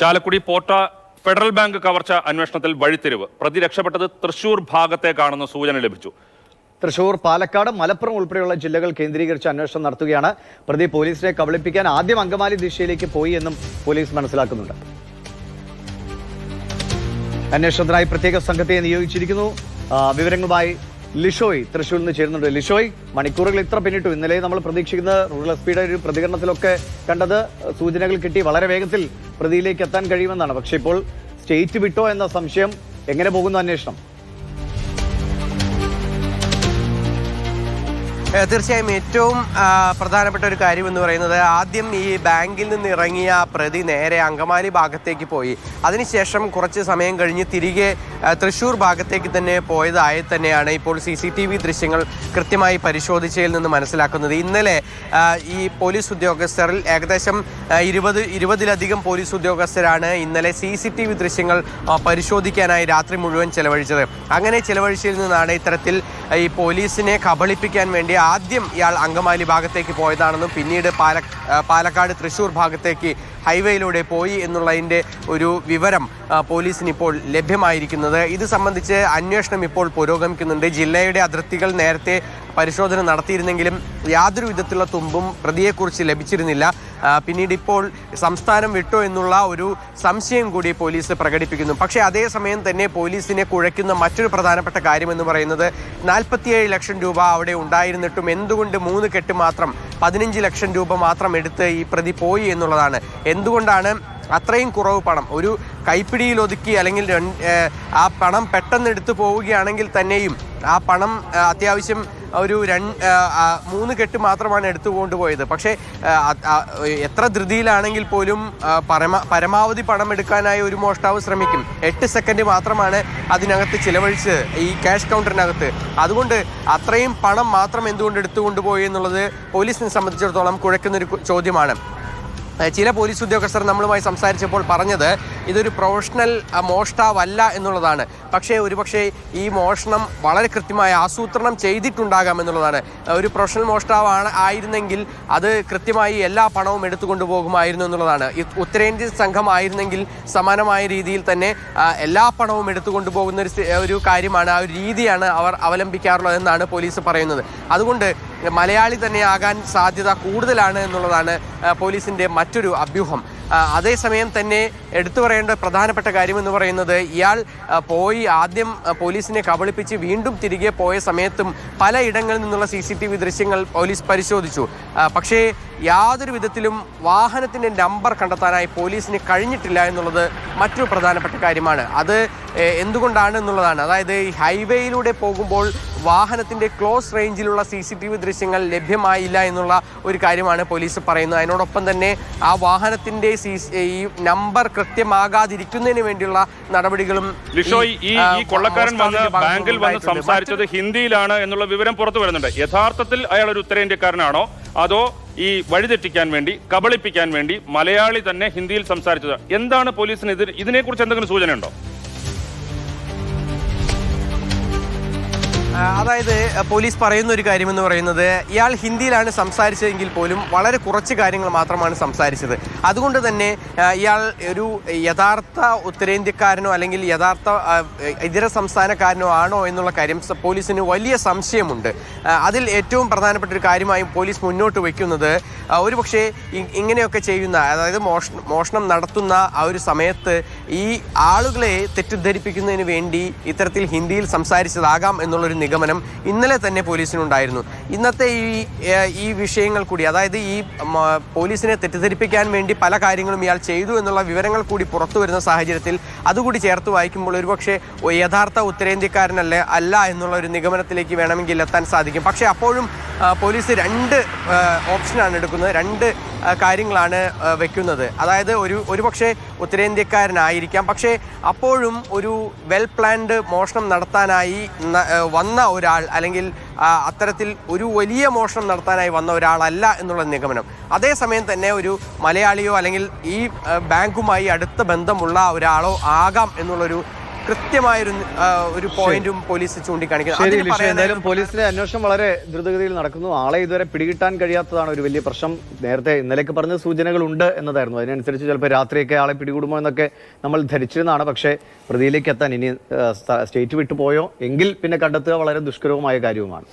ചാലക്കുടി പോട്ട federal bank കവർച്ച അന്വേഷണത്തിൽ വഴിത്തിരിവ്. പ്രതി രക്ഷപ്പെട്ടത് തൃശൂർ ഭാഗത്തേക്കാണെന്ന് സൂചന ലഭിച്ചു. തൃശൂർ പാലക്കാട് മലപ്പുറം ഉൾപ്പെടെയുള്ള ജില്ലകൾ കേന്ദ്രീകരിച്ച് അന്വേഷണം നടത്തുകയാണ്. പ്രതി പോലീസിനെ കബളിപ്പിക്കാൻ ആദ്യം അങ്കമാലി ദിശയിലേക്ക് പോയി എന്നും പോലീസ് മനസ്സിലാക്കുന്നുണ്ട്. അന്വേഷണത്തിനായി പ്രത്യേക സംഘത്തെ നിയോഗിച്ചിരിക്കുന്നു. വിവരങ്ങളുമായി ലിഷോയ് തൃശ്ശൂരിൽ നിന്ന് ചേരുന്നുണ്ട്. ലിഷോയ് മണിക്കൂറുകൾ ഇത്ര പിന്നിട്ടു. ഇന്നലെ നമ്മൾ പ്രതീക്ഷിക്കുന്ന റൂറൽ എസ് പിയുടെ ഒരു പ്രതികരണത്തിലൊക്കെ കണ്ടത് സൂചനകൾ കിട്ടി വളരെ വേഗത്തിൽ പ്രതിയിലേക്ക് എത്താൻ കഴിയുമെന്നാണ്. പക്ഷേ ഇപ്പോൾ സ്റ്റേറ്റ് വിട്ടോ എന്ന സംശയം എങ്ങനെ പോകുന്നു അന്വേഷണം? തീർച്ചയായും ഏറ്റവും പ്രധാനപ്പെട്ട ഒരു കാര്യം എന്ന് പറയുന്നത് ആദ്യം ഈ ബാങ്കിൽ നിന്ന് ഇറങ്ങിയ പ്രതി നേരെ അങ്കമാലി ഭാഗത്തേക്ക് പോയി. അതിനുശേഷം കുറച്ച് സമയം കഴിഞ്ഞ് തിരികെ തൃശ്ശൂർ ഭാഗത്തേക്ക് തന്നെ പോയതായി തന്നെയാണ് ഇപ്പോൾ സി സി ടി വി ദൃശ്യങ്ങൾ കൃത്യമായി പരിശോധിച്ചതിൽ നിന്ന് മനസ്സിലാക്കുന്നത്. ഇന്നലെ ഈ പോലീസ് ഉദ്യോഗസ്ഥരിൽ ഏകദേശം ഇരുപത് ഇരുപതിലധികം പോലീസ് ഉദ്യോഗസ്ഥരാണ് ഇന്നലെ സി സി ടി വി ദൃശ്യങ്ങൾ പരിശോധിക്കാനായി രാത്രി മുഴുവൻ ചെലവഴിച്ചത്. അങ്ങനെ ചെലവഴിച്ചതിൽ നിന്നാണ് ഇത്തരത്തിൽ ഈ പോലീസിനെ കബളിപ്പിക്കാൻ വേണ്ടി ആദ്യം ഇയാൾ അങ്കമാലി ഭാഗത്തേക്ക് പോയതാണെന്നും പിന്നീട് പാല പാലക്കാട് തൃശൂർ ഭാഗത്തേക്ക് ഹൈവേയിലൂടെ പോയി എന്നുള്ളതിന്റെ ഒരു വിവരം പോലീസിന് ഇപ്പോൾ ലഭ്യമായിരിക്കുന്നത്. ഇത് സംബന്ധിച്ച് അന്വേഷണം ഇപ്പോൾ പുരോഗമിക്കുന്നുണ്ട്. ജില്ലയുടെ അതിർത്തികൾ നേരത്തെ പരിശോധന നടത്തിയിരുന്നെങ്കിലും യാതൊരു വിധത്തിലുള്ള തുമ്പും പ്രതിയെക്കുറിച്ച് ലഭിച്ചിരുന്നില്ല. പിന്നീട് ഇപ്പോൾ സംസ്ഥാനം വിട്ടോ എന്നുള്ള ഒരു സംശയം കൂടി പോലീസ് പ്രകടിപ്പിക്കുന്നു. പക്ഷേ അതേസമയം തന്നെ പോലീസിനെ കുഴയ്ക്കുന്ന മറ്റൊരു പ്രധാനപ്പെട്ട കാര്യമെന്ന് പറയുന്നത് നാൽപ്പത്തിയേഴ് ലക്ഷം രൂപ അവിടെ ഉണ്ടായിരുന്നിട്ടും എന്തുകൊണ്ട് മൂന്ന് കെട്ട് മാത്രം പതിനഞ്ച് ലക്ഷം രൂപ മാത്രം എടുത്ത് ഈ പ്രതി പോയി എന്നുള്ളതാണ്. എന്തുകൊണ്ടാണ് അത്രയും കുറവ് പണം. ഒരു കൈപ്പിടിയിൽ ഒതുക്കി അല്ലെങ്കിൽ ആ പണം പെട്ടെന്ന് എടുത്തു പോവുകയാണെങ്കിൽ തന്നെയും ആ പണം അത്യാവശ്യം ഒരു രണ്ട് മൂന്ന് കെട്ട് മാത്രമാണ് എടുത്തു കൊണ്ടുപോയത്. പക്ഷേ എത്ര ധൃതിയിലാണെങ്കിൽ പോലും പരമ പരമാവധി പണം എടുക്കാനായി ഒരു മോഷ്ടാവ് ശ്രമിക്കും. എട്ട് സെക്കൻഡ് മാത്രമാണ് അതിനകത്ത് ചിലവഴിച്ച് ഈ ക്യാഷ് കൗണ്ടറിനകത്ത്. അതുകൊണ്ട് അത്രയും പണം മാത്രം എന്തുകൊണ്ട് എടുത്തു കൊണ്ടുപോയി എന്നുള്ളത് പോലീസിനെ സംബന്ധിച്ചിടത്തോളം കുഴക്കുന്നൊരു ചോദ്യമാണ്. ചില പോലീസ് ഉദ്യോഗസ്ഥർ നമ്മളുമായി സംസാരിച്ചപ്പോൾ പറഞ്ഞത് ഇതൊരു പ്രൊഫഷണൽ മോഷ്ടാവല്ല എന്നുള്ളതാണ്. പക്ഷേ ഒരുപക്ഷേ ഈ മോഷണം വളരെ കൃത്യമായി ആസൂത്രണം ചെയ്തിട്ടുണ്ടാകാം എന്നുള്ളതാണ്. ഒരു പ്രൊഫഷണൽ മോഷ്ടാവാണ് ആയിരുന്നെങ്കിൽ അത് കൃത്യമായി എല്ലാ പണവും എടുത്തുകൊണ്ട് പോകുമായിരുന്നു എന്നുള്ളതാണ്. ഉത്തരേന്ത്യൻ സംഘമായിരുന്നെങ്കിൽ സമാനമായ രീതിയിൽ തന്നെ എല്ലാ പണവും എടുത്തുകൊണ്ട് പോകുന്ന ഒരു ഒരു കാര്യമാണ് ആ ഒരു രീതിയാണ് അവർ അവലംബിക്കാറുള്ളത് എന്നാണ് പോലീസ് പറയുന്നത്. അതുകൊണ്ട് മലയാളി തന്നെയാകാൻ സാധ്യത കൂടുതലാണ് എന്നുള്ളതാണ് പോലീസിന്റെ മറ്റൊരു അഭ്യൂഹം. അതേസമയം തന്നെ എടുത്തു പറയേണ്ട പ്രധാനപ്പെട്ട കാര്യം എന്ന് പറയുന്നത് ഇയാൾ പോയി ആദ്യം പോലീസിനെ കബളിപ്പിച്ച് വീണ്ടും തിരികെ പോയ സമയത്തും പലയിടങ്ങളിൽ നിന്നുള്ള സി സി ടി വി ദൃശ്യങ്ങൾ പോലീസ് പരിശോധിച്ചു. പക്ഷേ യാതൊരു വിധത്തിലും വാഹനത്തിന്റെ നമ്പർ കണ്ടെത്താനായി പോലീസിന് കഴിഞ്ഞിട്ടില്ല എന്നുള്ളത് മറ്റൊരു പ്രധാനപ്പെട്ട കാര്യമാണ്. അത് എന്തുകൊണ്ടാണ് എന്നുള്ളതാണ്. അതായത് ഈ ഹൈവേയിലൂടെ പോകുമ്പോൾ വാഹനത്തിന്റെ ക്ലോസ് റേഞ്ചിലുള്ള സി സി ടി വി ദൃശ്യങ്ങൾ ലഭ്യമായില്ല എന്നുള്ള ഒരു കാര്യമാണ് പോലീസ് പറയുന്നത്. അതിനോടൊപ്പം തന്നെ ആ വാഹനത്തിന്റെ സി ഈ നമ്പർ കൃത്യമാകാതിരിക്കുന്നതിന് വേണ്ടിയുള്ള നടപടികളും ഈ കൊള്ളക്കാരൻ വന്ന് ബാങ്കിൽ വന്ന് സംസാരിച്ചത് ഹിന്ദിയിലാണ് എന്നുള്ള വിവരം പുറത്തു വരുന്നുണ്ട്. യഥാർത്ഥത്തിൽ അയാൾ ഒരു ഉത്തരേന്ത്യക്കാരനാണോ? അതോ ഈ വഴിതെറ്റിക്കാൻ വേണ്ടി കബളിപ്പിക്കാൻ വേണ്ടി മലയാളി തന്നെ ഹിന്ദിയിൽ സംസാരിച്ചത്? എന്താണ് പോലീസിന് ഇത് ഇതിനെക്കുറിച്ച് എന്തെങ്കിലും സൂചനയുണ്ടോ? അതായത് പോലീസ് പറയുന്ന ഒരു കാര്യമെന്ന് പറയുന്നത് ഇയാൾ ഹിന്ദിയിലാണ് സംസാരിച്ചതെങ്കിൽ പോലും വളരെ കുറച്ച് കാര്യങ്ങൾ മാത്രമാണ് സംസാരിച്ചത്. അതുകൊണ്ട് തന്നെ ഇയാൾ ഒരു യഥാർത്ഥ ഉത്തരേന്ത്യക്കാരനോ അല്ലെങ്കിൽ യഥാർത്ഥ ഇതര സംസ്ഥാനക്കാരനോ ആണോ എന്നുള്ള കാര്യം പോലീസിന് വലിയ സംശയമുണ്ട്. അതിൽ ഏറ്റവും പ്രധാനപ്പെട്ട ഒരു കാര്യമായും പോലീസ് മുന്നോട്ട് വയ്ക്കുന്നത് ആ, ഒരുപക്ഷേ ഇ- ഇങ്ങനെയൊക്കെ ചെയ്യുന്ന അതായത് മോഷണം മോഷണം നടത്തുന്ന ആ ഒരു സമയത്ത് ഈ ആളുകളെ തെറ്റിദ്ധരിപ്പിക്കുന്നതിന് വേണ്ടി ഇത്തരത്തിൽ ഹിന്ദിയിൽ സംസാരിച്ചതാകാം എന്നുള്ളൊരു നിഗമനം ഇന്നലെ തന്നെ പോലീസിനുണ്ടായിരുന്നു. ഇന്നത്തെ ഈ ഈ വിഷയങ്ങൾ കൂടി അതായത് ഈ പോലീസിനെ തെറ്റിദ്ധരിപ്പിക്കാൻ വേണ്ടി പല കാര്യങ്ങളും ഇയാൾ ചെയ്തു എന്നുള്ള വിവരങ്ങൾ കൂടി പുറത്തു വരുന്ന സാഹചര്യത്തിൽ അതുകൂടി ചേർത്ത് വായിക്കുമ്പോൾ ഒരുപക്ഷെ യഥാർത്ഥ ഉത്തരേന്ത്യക്കാരനല്ല അല്ല എന്നുള്ള ഒരു നിഗമനത്തിലേക്ക് വേണമെങ്കിൽ എത്താൻ സാധിക്കും. പക്ഷേ അപ്പോഴും പോലീസ് രണ്ട് ഓപ്ഷനാണ് എടുക്കുന്നത്. രണ്ട് കാര്യങ്ങളാണ് വെക്കുന്നത്. അതായത് ഒരു ഒരുപക്ഷെ ഉത്തരേന്ത്യക്കാരനായിരിക്കാം. പക്ഷേ അപ്പോഴും ഒരു വെൽ പ്ലാൻഡ് മോഷണം നടത്താനായി വന്ന ഒരാൾ അല്ലെങ്കിൽ അത്തരത്തിൽ ഒരു വലിയ മോഷണം നടത്താനായി വന്ന ഒരാളല്ല എന്നുള്ള നിഗമനം. അതേസമയം തന്നെ ഒരു മലയാളിയോ അല്ലെങ്കിൽ ഈ ബാങ്കുമായി അടുത്ത ബന്ധമുള്ള ഒരാളോ ആകാം എന്നുള്ളൊരു കൃത്യമായൊരു ഒരു പോയിന്റും പോലീസ് ചൂണ്ടിക്കാണിക്കുന്നത്. എന്തായാലും പോലീസിന്റെ അന്വേഷണം വളരെ ദ്രുതഗതിയിൽ നടക്കുന്നു. ആളെ ഇതുവരെ പിടികിട്ടാൻ കഴിയാത്തതാണ് ഒരു വലിയ പ്രശ്നം. നേരത്തെ ഇന്നലേക്ക് പറഞ്ഞ സൂചനകൾ ഉണ്ട് എന്നതായിരുന്നു. അതിനനുസരിച്ച് ചിലപ്പോൾ രാത്രിയൊക്കെ ആളെ പിടികൂടുമോ എന്നൊക്കെ നമ്മൾ ധരിച്ചിരുന്നതാണ്. പക്ഷേ പ്രതിയിലേക്ക് എത്താൻ ഇനി സ്റ്റേറ്റ് വിട്ടുപോയോ? എങ്കിൽ പിന്നെ കണ്ടെത്തുക വളരെ ദുഷ്കരവുമായ കാര്യവുമാണ്.